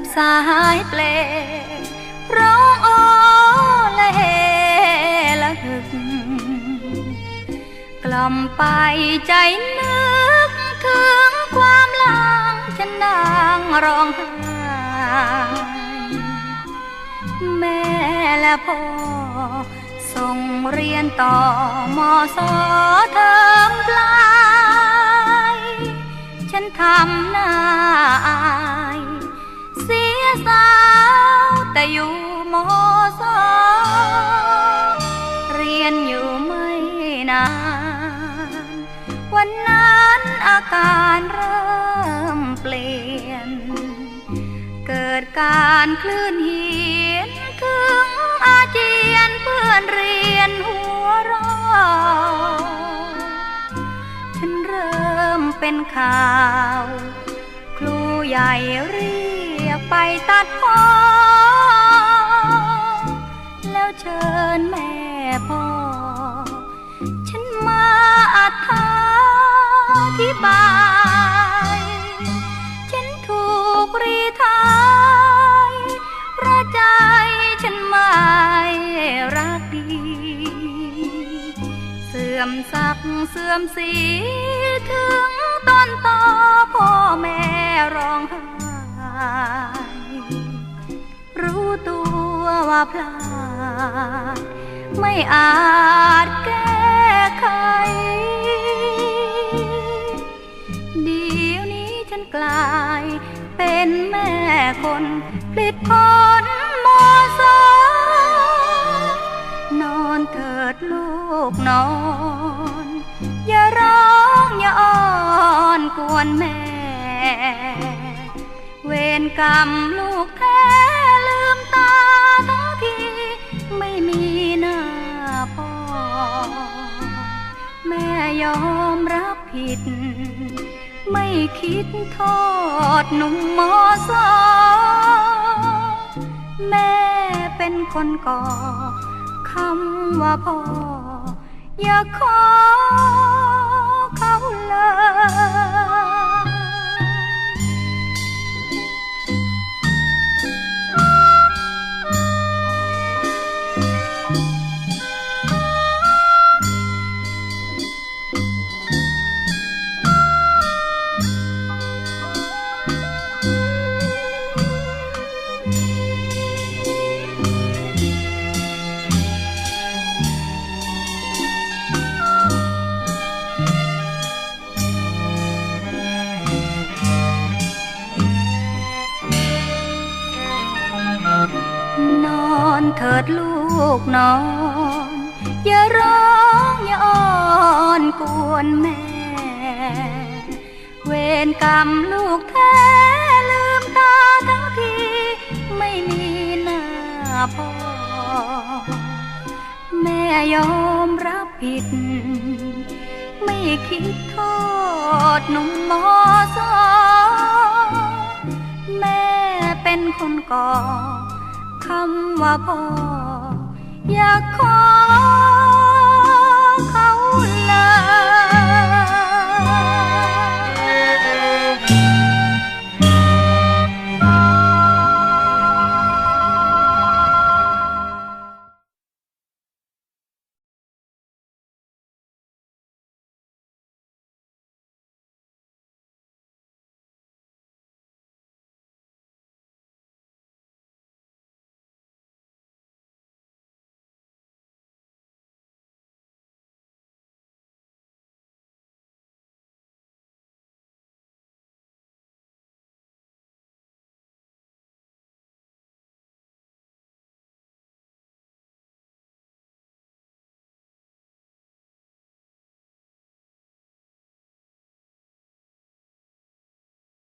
บสายเพลร้องโอละเฮละหึก กล่อมไปใจนึกถึงความลังฉันนางร้องไห้แม่และพ่อส่งเรียนต่อมอสอเทอม การเริ่มเปลี่ยน เกิดการคลื่นเหียนถึงอาเจียนเพื่อนเรียนหัวเรอฉันเริ่มเป็นข่าว ครูใหญ่เรียกไปตัดพ้อแล้วเชิญแม่พ่อ ฉันมาอธิ บาย ฉันถูกรีทายเพราะใจฉันไม่รักดี เสื่อมศักเสื่อมสีถึงต้นตอพ่อแม่ร้องไห้รู้ตัวว่าพลาดไม่อาจ นผลิตผลมอสอนอนเถิดลูกนอน อย่าร้องอย่าอ้อนกวนแม่ เวรกรรมลูกแท้ลืมตาทั้งทีไม่มีหน้าพ่อ แม่ยอมรับผิดไม่คิดโทษหนุ่มมอสอ แม่เป็นคนก่อคำว่าพ่อ อย่าขอเขาเลย ถิดลูกน้อนอย่าร้องอย่าอ้อนกวนแม่ เวรกรรมลูกแท้ลืมตาทั้งทีไม่มีหน้าพ่อ แม่ยอมรับผิด ไม่คิดโทษหนุ่มมอสอแม่เป็นคนก่อ คำว่าพ่ออยากขอ